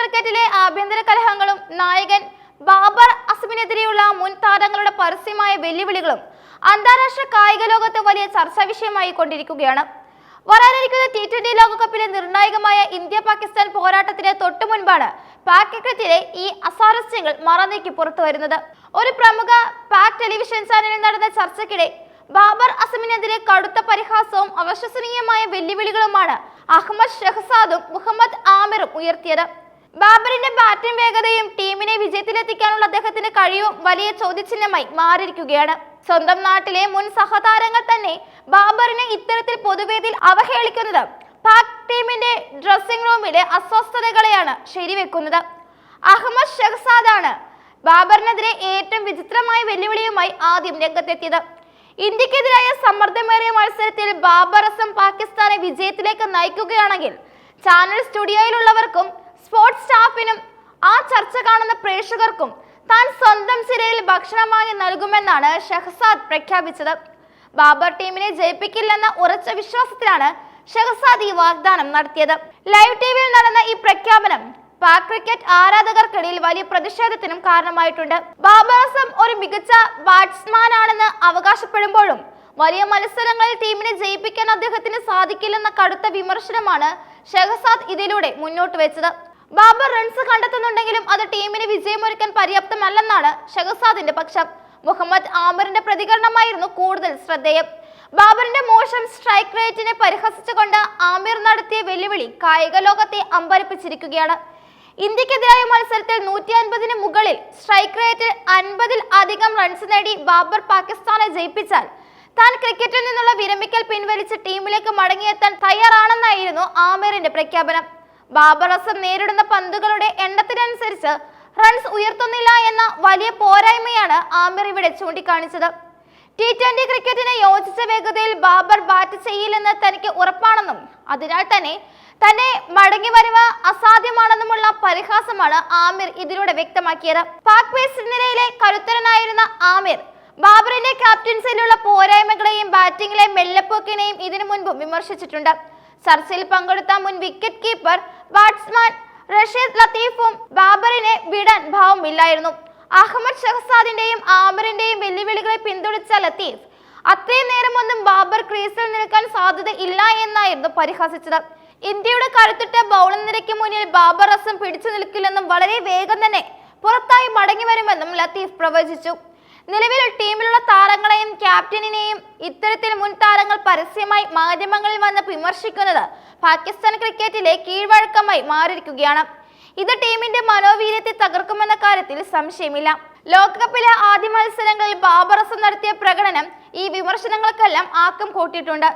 ക്രിക്കറ്റിലെ ആഭ്യന്തര കലഹങ്ങളും നായകൻ ബാബർ അസമിനെതിരെയുള്ള മുൻ താരങ്ങളുടെ പരസ്യമായ വെല്ലുവിളികളും അന്താരാഷ്ട്ര കായിക ലോകത്ത് വലിയ ചർച്ചാ വിഷയമായി കൊണ്ടിരിക്കുകയാണ്. വരാനിരിക്കുന്ന ടി ട്വന്റി ലോകകപ്പിലെ നിർണായകമായ ഇന്ത്യ പാകിസ്ഥാൻ പോരാട്ടത്തിന് തൊട്ടു മുൻപാണ് പാക് ക്രിക്കറ്റിലെ ഈ അസാരസ്യങ്ങൾ മറന്നേക്ക് പുറത്തു വരുന്നത്. ഒരു പ്രമുഖ പാക് ടെലിവിഷൻ ചാനലിൽ നടന്ന ചർച്ചയ്ക്കിടെ ബാബർ അസമിനെതിരെ കടുത്ത പരിഹാസവും അവിശ്വസനീയമായ വെല്ലുവിളികളുമാണ് അഹമ്മദ് ഷെഹസാദും മുഹമ്മദ് ആമിറും ഉയർത്തിയത്. ബാബറിന്റെ ബാറ്റിംഗ് വേഗതയും ടീമിനെ വിജയത്തിലെത്തിക്കാനുള്ള അദ്ദേഹത്തിന്റെ കഴിവും വലിയ ചോദ്യചിഹ്നമായി മാറിയിരിക്കുകയാണ്. സ്വന്തം നാട്ടിലെ മുൻ സഹതാരങ്ങൾ തന്നെ ബാബറിനെ ഇത്തരത്തിൽ പൊതുവേദിയിൽ അവഹേളിക്കുന്നത് പാക് ടീമിന്റെ ഡ്രസ്സിംഗ് റൂമിലെ അസ്വസ്ഥതകളെയാണ് ശരിവെക്കുന്നത്. അഹമ്മദ് ഷെഹസാദാണ് ബാബറിനെതിരെ ഏറ്റവും വിചിത്രമായ വെല്ലുവിളിയുമായി ആദ്യം രംഗത്തെത്തിയത്. ഇന്ത്യക്കെതിരായ സമ്മർദ്ദമേറിയ മത്സരത്തിൽ ബാബറസം പാകിസ്ഥാനെ വിജയത്തിലേക്ക് നയിക്കുകയാണെങ്കിൽ ചാനൽ സ്റ്റുഡിയോയിലുള്ളവർക്കും സ്പോർട്സ് സ്റ്റാഫിനും ആ ചർച്ച കാണുന്ന പ്രേക്ഷകർക്കും താൻ സ്വന്തം സിരയിൽ ഭക്ഷണം വാങ്ങി നൽകുമെന്നാണ് ഷഹസാദ് പ്രഖ്യാപിച്ചത്. ബാബർ ടീമിനെ ജയിപ്പിക്കില്ലെന്ന ഉറച്ച വിശ്വാസത്തിലാണ് ഷഹസാദ് ഈ വാഗ്ദാനം നടത്തിയത്. ലൈവ് ടിവിയിൽ നടന്ന ഈ പ്രഖ്യാപനം പാക് ക്രിക്കറ്റ് ആരാധകർക്കിടയിൽ വലിയ പ്രതിഷേധത്തിനും കാരണമായിട്ടുണ്ട്. ബാബർ അസം ഒരു മികച്ച ബാറ്റ്സ്മാൻ ആണെന്ന് അവകാശപ്പെടുമ്പോഴും വലിയ മത്സരങ്ങളിൽ ടീമിനെ ജയിപ്പിക്കാൻ അദ്ദേഹത്തിന് സാധിക്കില്ലെന്ന കടുത്ത വിമർശനമാണ് ഷെഹസാദ് ഇതിലൂടെ മുന്നോട്ട് വെച്ചത്. ബാബർ റൺസ് കണ്ടെത്തുന്നുണ്ടെങ്കിലും അത് ടീമിന് വിജയമൊരുക്കാൻ പര്യാപ്തമല്ലെന്നാണ് ഷഹസാദിന്റെ പക്ഷം. മുഹമ്മദ് ആമറിന്റെ പ്രതികരണമായിരുന്നു കൂടുതൽ ശ്രദ്ധേയം. ബാബറിന്റെ മോശം സ്ട്രൈക്ക് റേറ്റിനെ പരിഹസിച്ചുകൊണ്ട് ആമിർ നടത്തിയ വെല്ലുവിളി കായിക ലോകത്തെ അമ്പരപ്പിച്ചിരിക്കുകയാണ്. ഇന്ത്യക്കെതിരായ മത്സരത്തിൽ നൂറ്റി അൻപതിന് മുകളിൽ സ്ട്രൈക്ക് റേറ്റിൽ അൻപതിൽ അധികം റൺസ് നേടി ബാബർ പാകിസ്ഥാനെ ജയിപ്പിച്ചാൽ താൻ ക്രിക്കറ്റിൽ നിന്നുള്ള വിരമിക്കൽ പിൻവലിച്ച് ടീമിലേക്ക് മടങ്ങിയെത്താൻ തയ്യാറാണെന്നായിരുന്നു ആമിറിന്റെ പ്രഖ്യാപനം. ബാബർ അസം നേരിടുന്ന പന്തുകളുടെ എണ്ണത്തിനനുസരിച്ച് റൺസ് ഉയർത്തുന്നില്ല എന്ന വലിയ പോരായ്മയാണ് ആമിർ ഇവിടെ ചൂണ്ടിക്കാണിച്ചത്. ടി ട്വന്റി ക്രിക്കറ്റിന് യോജിച്ച വേഗതയിൽ ബാബർ ബാറ്റ് ചെയ്യില്ലെന്ന് തനിക്ക് ഉറപ്പാണെന്നും അതിനാൽ തന്നെ തന്നെ മടങ്ങി വരവ് അസാധ്യമാണെന്നുമുള്ള പരിഹാസമാണ് ആമിർ ഇതിലൂടെ വ്യക്തമാക്കിയത്. പാക് പേസ് നിരയിലെ കരുത്തരനായിരുന്ന ആമിർ ബാബറിന്റെ ക്യാപ്റ്റൻസിയിലുള്ള പോരായ്മകളെയും ബാറ്റിംഗിലെ മെല്ലപ്പോക്കിനെയും ഇതിനു മുൻപും വിമർശിച്ചിട്ടുണ്ട്. ചർച്ചയിൽ പങ്കെടുത്ത മുൻ വിക്കറ്റ് കീപ്പർ ബാറ്റ്സ്മാൻ റഷീദ് ലത്തീഫും ബാബറിനെ വിടാൻ ഭാവമില്ലായിരുന്നു. അഹമ്മദ് ഷഹസാദിന്റെയും ആമറിന്റെയും വെല്ലുവിളികളെ പിന്തുണച്ച ലത്തീഫ് അത്രയും നേരമൊന്നും ബാബർ ക്രീസിൽ നിൽക്കാൻ സാധ്യത ഇല്ല എന്നായിരുന്നു പരിഹസിച്ചത്. ഇന്ത്യയുടെ കരുത്തിട്ട ബൗളിംഗ് നിരയ്ക്ക് മുന്നിൽ ബാബർ റസം പിടിച്ചു നിൽക്കില്ലെന്നും വളരെ വേഗം തന്നെ പുറത്തായി മടങ്ങി വരുമെന്നും ലത്തീഫ് പ്രവചിച്ചു. നിലവിൽ ടീമിലുള്ള താരങ്ങളെയും ക്യാപ്റ്റനെയും ഇത്തരത്തിൽ മുൻ താരങ്ങൾ പരസ്യമായി മാധ്യമങ്ങളിൽ വന്ന് വിമർശിക്കുന്നത് പാകിസ്ഥാൻ ക്രിക്കറ്റിലെ കീഴ്വഴക്കമായി മാറിയിരിക്കുകയാണ്. ഇത് ടീമിന്റെ മനോവീര്യത്തെ തകർക്കുമെന്ന കാര്യത്തിൽ സംശയമില്ല. ലോകകപ്പിലെ ആദ്യ മത്സരങ്ങളിൽ ബാബറസം നടത്തിയ പ്രകടനം ഈ വിമർശനങ്ങൾക്കെല്ലാം ആക്കം കൂട്ടിയിട്ടുണ്ട്.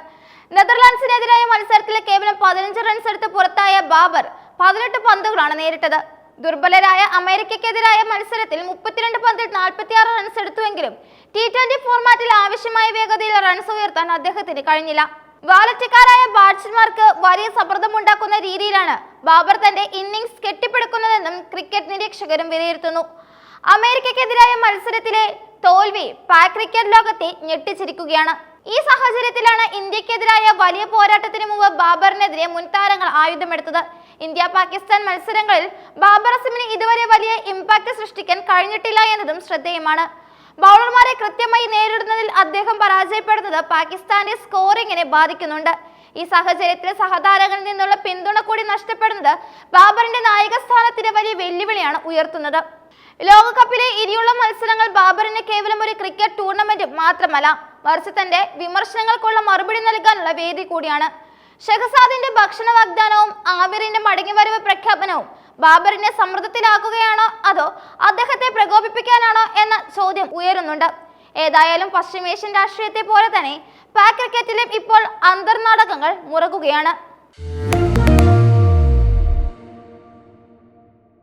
നെതർലാൻഡ്സിനെതിരായ മത്സരത്തിലെ കേവലം പതിനഞ്ച് റൺസ് എടുത്ത് പുറത്തായ ബാബർ പതിനെട്ട് പന്തുകളാണ് നേരിട്ടത്. ദുർബലരായ അമേരിക്കക്കെതിരായ മത്സരത്തിൽ മുപ്പത്തിരണ്ട് പന്തിൽ നാൽപ്പത്തിയാറ് റൺസ് എടുത്തുവെങ്കിലും ടി ട്വന്റി ഫോർമാറ്റിൽ ആവശ്യമായ വേഗതയിൽ റൺസ് ഉയർത്താൻ അദ്ദേഹത്തിന് കഴിഞ്ഞില്ല. വാലറ്റക്കാരായ ബാറ്റ്സ്മാർക്ക് വലിയ സമ്മർദ്ദമുണ്ടാക്കുന്ന രീതിയിലാണ് ബാബർ തന്റെ ഇന്നിംഗ്സ് കെട്ടിപ്പടുക്കുന്നതെന്നും ക്രിക്കറ്റ് നിരീക്ഷകരും വിലയിരുത്തുന്നു. അമേരിക്കക്കെതിരായ മത്സരത്തിലെ തോൽവി പാക് ക്രിക്കറ്റ് ലോകത്തെ ഞെട്ടിച്ചിരിക്കുകയാണ്. ഈ സാഹചര്യത്തിലാണ് ഇന്ത്യക്കെതിരായ വലിയ പോരാട്ടത്തിന് മുമ്പ് ബാബറിനെതിരെ മുൻ താരങ്ങൾ ആയുധമെടുത്തത്. ഇന്ത്യ പാകിസ്ഥാൻ മത്സരങ്ങളിൽ ബാബർ അസമിന് ഇതുവരെ വലിയ ഇമ്പാക്ട് സൃഷ്ടിക്കാൻ കഴിഞ്ഞിട്ടില്ല എന്നതും ശ്രദ്ധേയമാണ്. ബൗളർമാരെ കൃത്യമായി നേരിടുന്നതിൽ അദ്ദേഹം പരാജയപ്പെടുന്നത് പാകിസ്ഥാന്റെ സ്കോറിങ്ങിനെ ബാധിക്കുന്നുണ്ട്. ഈ സാഹചര്യത്തിൽ സഹതാരങ്ങളിൽ നിന്നുള്ള പിന്തുണ കൂടി നഷ്ടപ്പെടുന്നത് ബാബറിന്റെ നായക സ്ഥാനത്തിന് വലിയ വെല്ലുവിളിയാണ് ഉയർത്തുന്നത്. ലോകകപ്പിലെ ഇനിയുള്ള മത്സരങ്ങൾ ബാബറിന് കേവലം ഒരു ക്രിക്കറ്റ് ടൂർണമെന്റ് മാത്രമല്ല മറിച്ച് തന്റെ വിമർശനങ്ങൾക്കുള്ള മറുപടി നൽകാനുള്ള വേദി കൂടിയാണ്. ഷെഹസാദിന്റെ ഭക്ഷണ വാഗ്ദാനവും ആമിറിന്റെ മടങ്ങിവരവ് പ്രഖ്യാപനവും ബാബറിനെ സമ്മർദ്ദത്തിലാക്കുകയാണോ അതോ അദ്ദേഹത്തെ പ്രകോപിപ്പിക്കാനാണോ എന്ന ചോദ്യം ഉയരുന്നുണ്ട്. ഏതായാലും പശ്ചിമേഷ്യൻ രാഷ്ട്രീയത്തെ പോലെ തന്നെ പാക് ക്രിക്കറ്റിലും ഇപ്പോൾ അന്തർനാടകങ്ങൾ മുറകുകയാണ്.